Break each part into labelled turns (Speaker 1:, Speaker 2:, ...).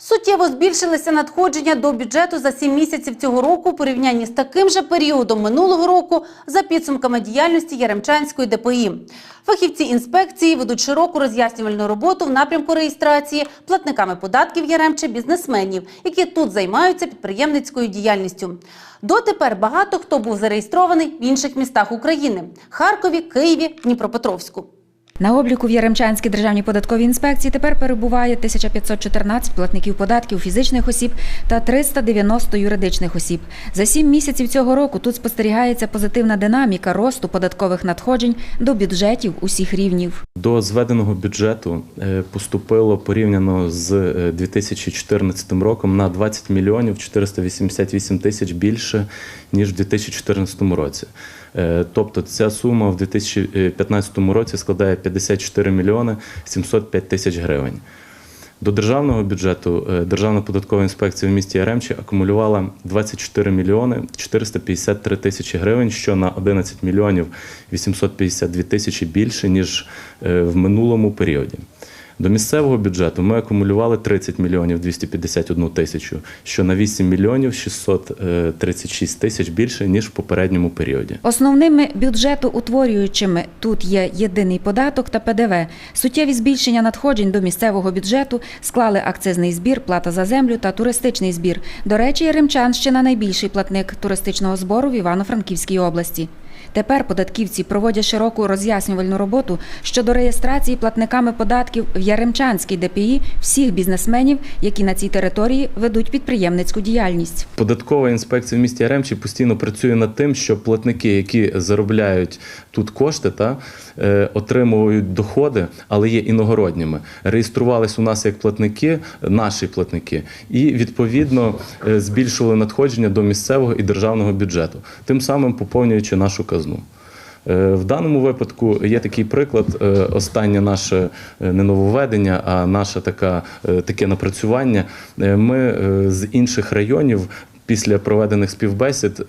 Speaker 1: Суттєво збільшилися надходження до бюджету за 7 місяців цього року у порівнянні з таким же періодом минулого року за підсумками діяльності Яремчанської ДПІ. Фахівці інспекції ведуть широку роз'яснювальну роботу в напрямку реєстрації платниками податків Яремче бізнесменів, які тут займаються підприємницькою діяльністю. Дотепер багато хто був зареєстрований в інших містах України – Харкові, Києві, Дніпропетровську.
Speaker 2: На обліку в Яремчанській державній податковій інспекції тепер перебуває 1514 платників податків фізичних осіб та 390 юридичних осіб. За сім місяців цього року тут спостерігається позитивна динаміка росту податкових надходжень до бюджетів усіх рівнів.
Speaker 3: До зведеного бюджету е, поступило порівняно з е, 2014 роком на 20 мільйонів 488 тисяч більше ніж в 2014 році. Е, Тобто ця сума в 2015 році складає 54 мільйони 705 тисяч гривень. До державного бюджету е, Державна податкова інспекція в місті Яремчі акумулювала 24 мільйони 453 тисячі гривень, що на 11 мільйонів 852 тисячі більше ніж е, в минулому періоді. До місцевого бюджету ми акумулювали 30 мільйонів 251 тисячу, що на 8 мільйонів 636 тисяч більше ніж в попередньому періоді.
Speaker 2: Основними бюджетоутворюючими тут є єдиний податок та ПДВ. Суттєві збільшення надходжень до місцевого бюджету склали акцизний збір, плата за землю та туристичний збір. До речі, Яремчанщина найбільший платник туристичного збору в Івано-Франківській області. Тепер податківці проводять широку роз'яснювальну роботу щодо реєстрації платниками податків в Яремчанській ДПІ всіх бізнесменів, які на цій території ведуть підприємницьку діяльність.
Speaker 3: Податкова інспекція в місті Яремчі постійно працює над тим, щоб платники, які заробляють тут кошти, та е, отримують доходи, але є іногородніми, реєструвались у нас як платники, наші платники, і відповідно е, збільшували надходження до місцевого і державного бюджету, тим самим поповнюючи нашу казну. Е, В даному випадку є такий приклад. е, Останнє наше е, не нововведення, а наше така, таке напрацювання. Ми з інших районів після проведених співбесід.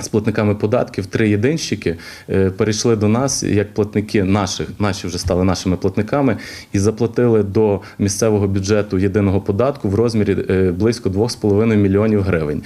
Speaker 3: З платниками податків три єдинщики перейшли до нас як платники наших, наші вже стали нашими платниками і заплатили до місцевого бюджету єдиного податку в розмірі близько 2,5 мільйонів гривень.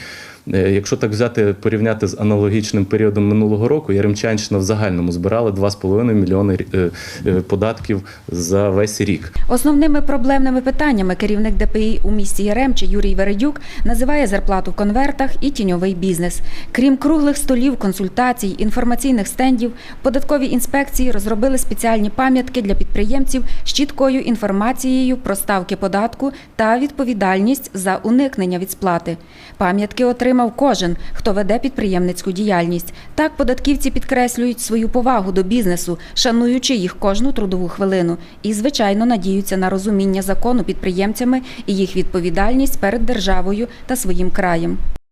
Speaker 3: Е, Якщо так взяти порівняти з аналогічним періодом минулого року, Яремчанщина в загальному збирала 2,5 мільйони е, е, податків за весь рік.
Speaker 2: Основними проблемними питаннями керівник ДПІ у місті Яремче Юрій Вередюк називає зарплату в конвертах і тіньовий бізнес. Крім круглих столів, консультацій, інформаційних стендів, податкові інспекції розробили спеціальні пам'ятки для підприємців з чіткою інформацією про ставки податку та відповідальність за уникнення від сплати. Пам'ятки отримав кожен, хто веде підприємницьку діяльність. Так податківці підкреслюють свою повагу до бізнесу, шануючи їх кожну трудову хвилину, і, звичайно, надіються на розуміння закону підприємцями і їх відповідальність перед державою та своїм краєм.